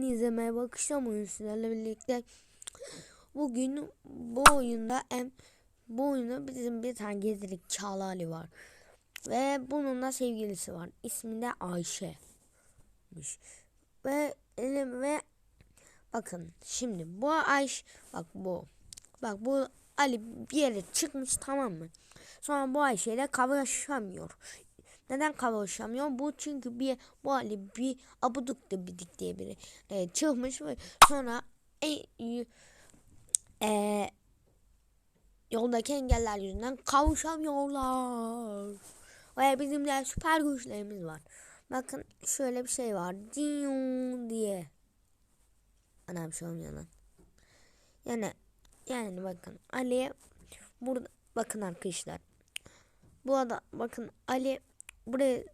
izlemeye bakışlamayın sizlerle birlikte. Bugün bu oyunda em, bu oyunda bizim bir tane gezilik Çağla Ali var. Ve bunun da sevgilisi var. İsmi de Ayşe'miş. Ve elim ve bakın şimdi bu Ayşe bak bu bak bu Ali bir yere çıkmış tamam mı? Sonra bu Ayşe ile kavuşamıyor. Neden kavuşamıyor? Bu çünkü bir bu Ali bir abuduk da bidik diye biri e, çıkmış ve sonra e, e, yoldaki engeller yüzünden kavuşamıyorlar. Ve bizim de süper güçlerimiz var. Bakın şöyle bir şey var. Diyun diye. Ana bir şey olmuyor lan. Yani yani bakın Ali burada bakın arkadaşlar. Bu ada bakın Ali buraya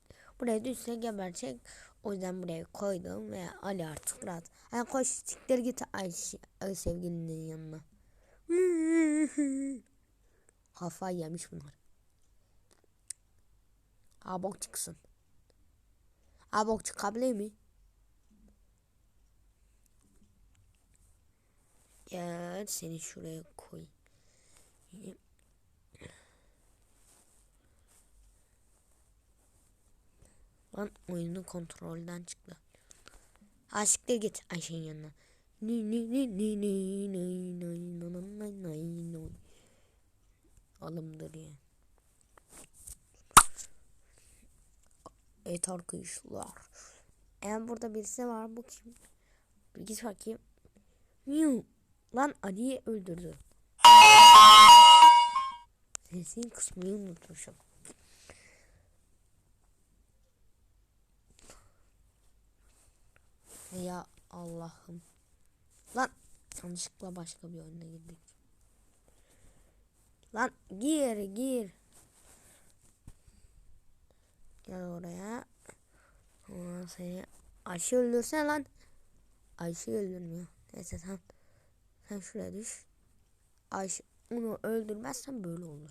buraya düşse gebercek. O yüzden buraya koydum ve Ali artık rahat. Yani koş siktir git Ayşe, Ay sevgilinin yanına. Kafayı yemiş bunlar. Abok çıksın. Abok çıkabilir mi? Gel seni şuraya koy. Lan oyunu kontrolden çıktı. Ha siktir git Ayşe'nin yanına. Alımdır ya. Evet arkadaşlar. Eğer burada birisi var bu kim? Git bakayım. Lan Ali'yi öldürdü. Sesin kısmını unutmuşum. Ya Allah'ım. Lan yanlışlıkla başka bir oyuna girdik. Lan gir gir. Gel oraya. Ondan seni Ayşe öldürsen lan. Ayşe öldürmüyor. Neyse sen sen şuraya düş. Ayşe onu öldürmezsen böyle olur.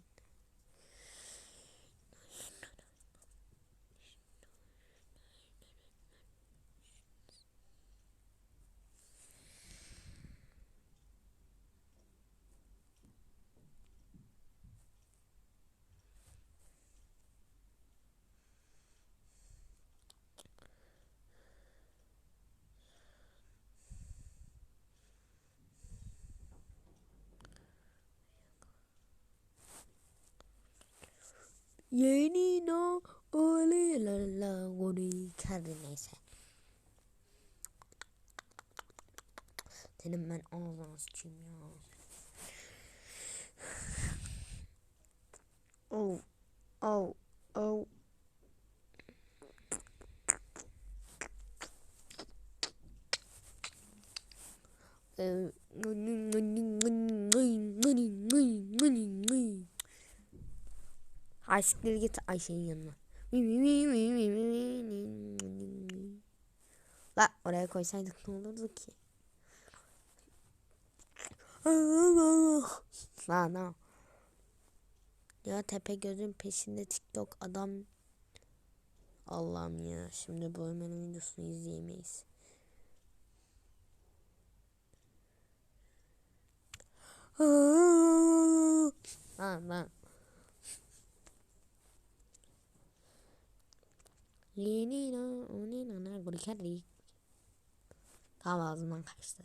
Yeni no ole la la gori kendi neyse. Senin ben ağzına sıçayım ya. Oh, oh, oh. Uh, Aşkları git Ayşe'nin yanına. La oraya koysaydık ne olurdu ki? La la. Ya tepe gözün peşinde TikTok adam. Allah'ım ya şimdi bu videosunu izleyemeyiz. Lan lan. Tamam ağzımdan kaçtı.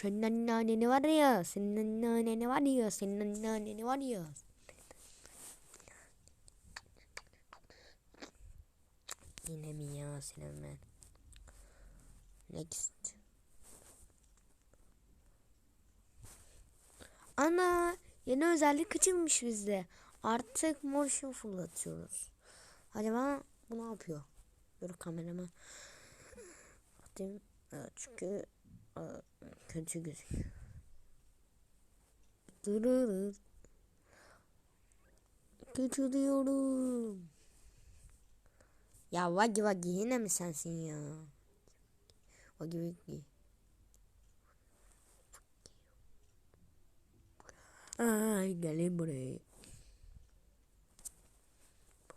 Senin anneni var ya, senin anneni var ya, senin anneni var ya. Yine mi ya senin ben? Next. Ana yeni özellik açılmış bizde. Artık motion fırlatıyoruz. Acaba bu ne yapıyor? Dur kamerama. Atayım. Evet, çünkü kötü gözüküyor. Dururur. Kötü diyorum. Ya vagi vagi yine mi sensin ya? Vagi vagi. Ay gelin buraya.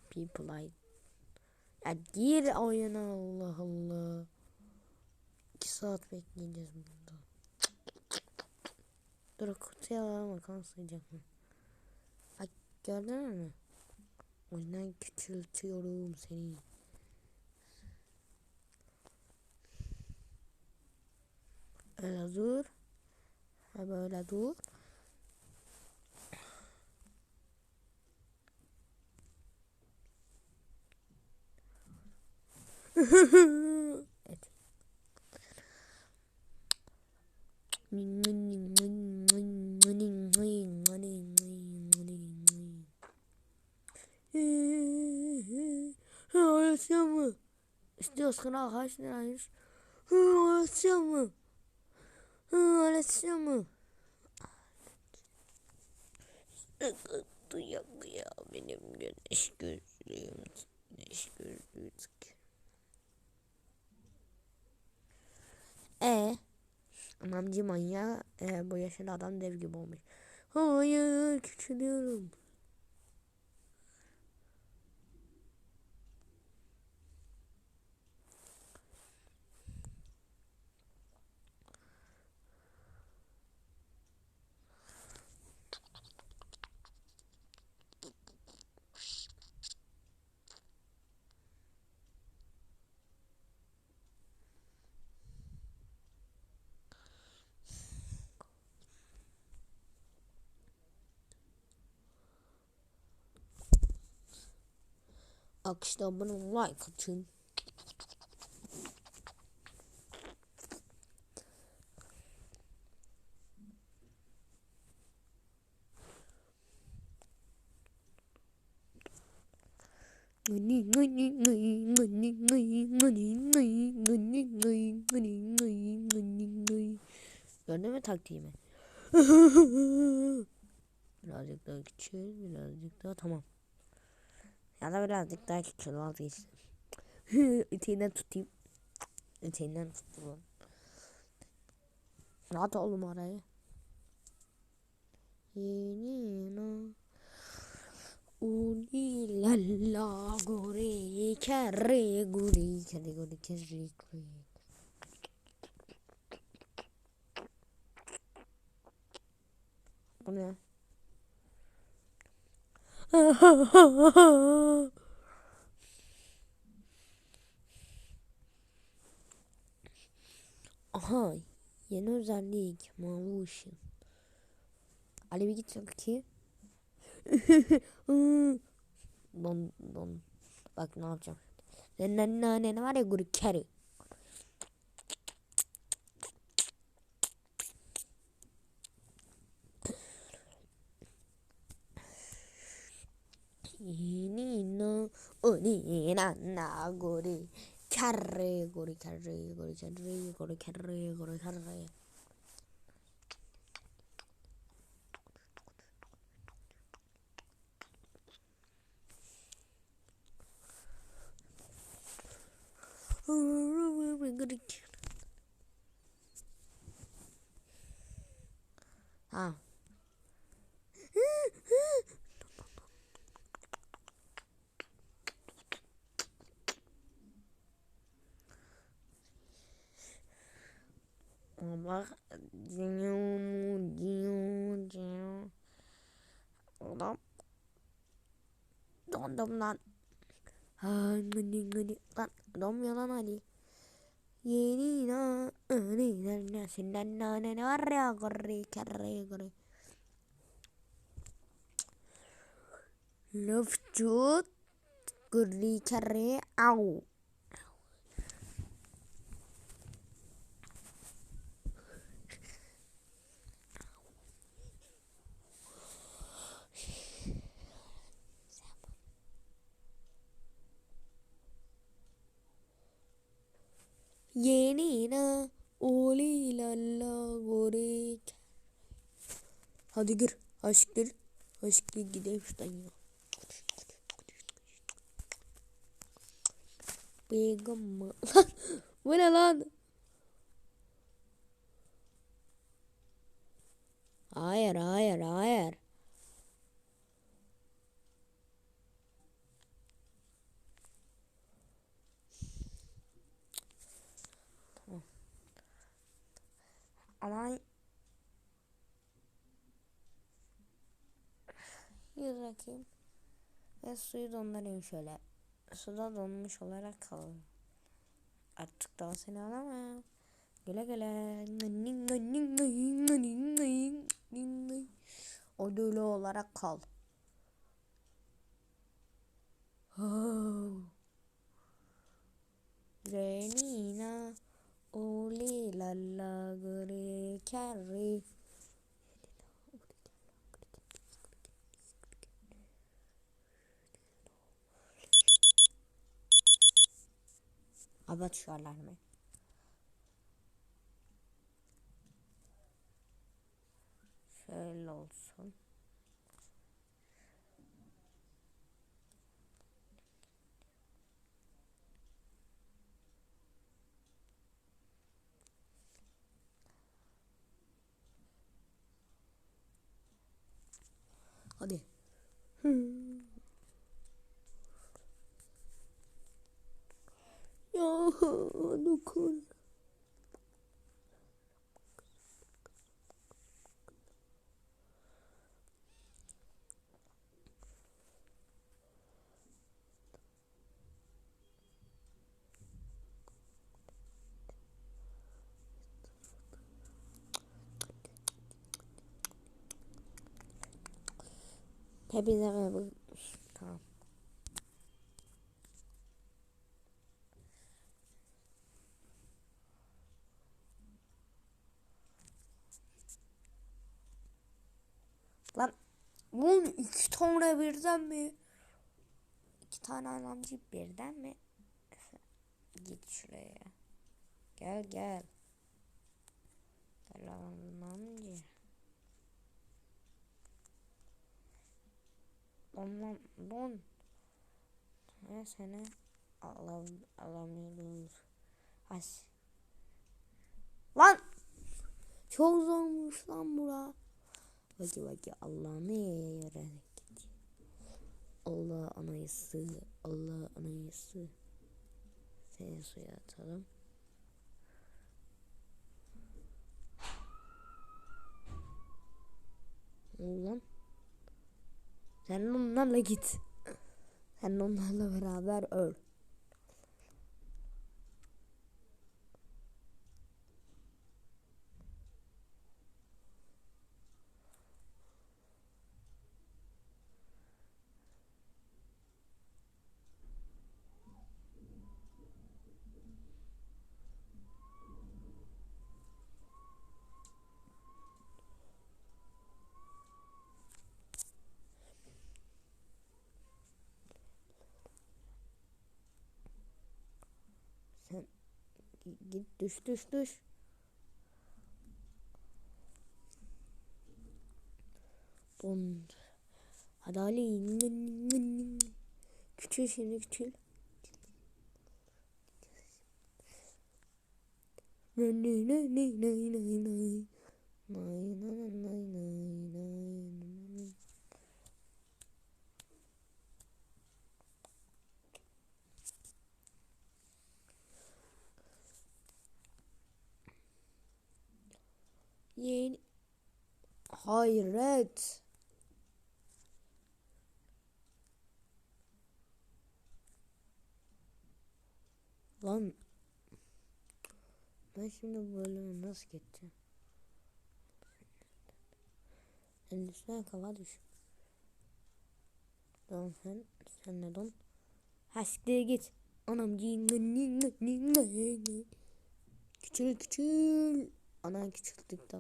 People like. Ya gir oyuna Allah Allah. 2 saat bekleyeceğiz burada. Dur kutuya alalım bakalım sığacak mı? Bak gördün mü? O yüzden küçültüyorum seni. Öyle dur. Ha böyle dur. Evet. Öğretiyor mu? İstiyorsan kaç liraymış? Öğretiyor mu? Öğretiyor mu? Sıkıntı yok ya benim güneş gözlüğüm. Güneş gözlüğü E Anamcı manyağı e, bu yaşında adam dev gibi olmuş. Hayır küçülüyorum. Akışta abone like atın. Gördün mü taktiğimi? birazcık daha küçül, birazcık daha tamam. Ya da birazcık daha küçül vazgeçtim. Eteğinden tutayım. Eteğinden tuttum. Rahat oğlum orayı. Yeni Uli la la guri kere guri kere guri kere guri. Bu ne? Aha yeni özellik mavi ışın. Ali bir git ki. don don. Bak ne yapacağım. Ne ne ne ne var ya guru keri. 미난 나구리 캬르고리 캬르고리 캬르고리 캬르고리 캬르 아. Ha ngani ngani Lan dom yalan hadi. Yeni na Ani na na Sindan na na na Arya korre Karre korre Love cut Gurri karre Au Yeni na oli lalla gore. Hadi gir aşktır. Aşktır gidelim şuradan ya. Begum mı? Bu ne lan? Hayır hayır hayır. Yüz bakayım. Ve suyu dondurayım şöyle. Suda donmuş olarak kalır. Artık daha seni alamam. Güle güle. Öyle olarak kal. Renina Oli lalla gri carry Abat çıkarlar mı? Şöyle olsun. Oh, no cool. Bunun iki tane birden mi? İki tane anamcı birden mi? Git şuraya. Gel gel. Gel anamcı. Ondan don. Her sene alam alamıyoruz. As. Lan! Çok zormuş lan bura. Vaki vaki Allah'ını yarayarak git. Allah anayısı, Allah anayısı. Seni suya atalım. Ulan. Sen onlarla git. Sen onlarla beraber öl. Sen git düş düş düş. Bon. Hadi Ali. Küçül şimdi küçül. Nay nay nay nay nay. Nay nay nay nay nay nay. Yeni Hayret. Lan ben şimdi bu bölümü nasıl geçeceğim? Üstüne kafa düş. Don sen, sen ne don? Ha siktir git. Anam Küçül küçül. Ana küçülttük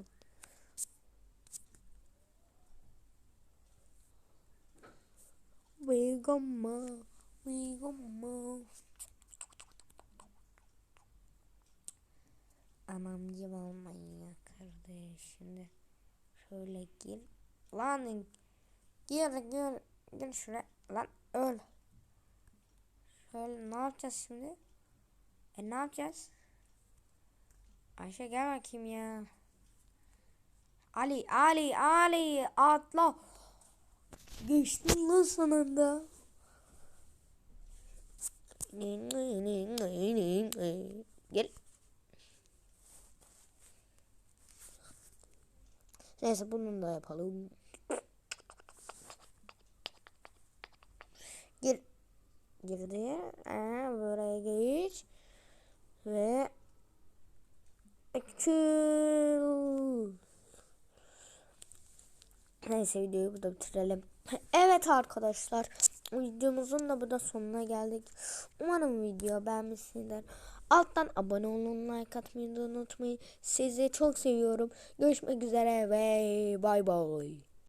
de. Vegamma. Vegamma. Anamcım olmayın ya kardeş. Şimdi şöyle gir. Lan gir gir. Gir şuraya. Lan öl. Şöyle ne yapacağız şimdi? E ne yapacağız? Ayşe gel bakayım ya. Ali, Ali, Ali atla. Geçtin lan sonunda. Gel. Neyse bunu da yapalım. girdi. Ee, buraya geç. Ve Ekçül. Neyse videoyu burada bitirelim. Evet arkadaşlar. Videomuzun da burada sonuna geldik. Umarım video beğenmişsinizdir. Alttan abone olun, like atmayı unutmayın. Sizi çok seviyorum. Görüşmek üzere ve bay bay.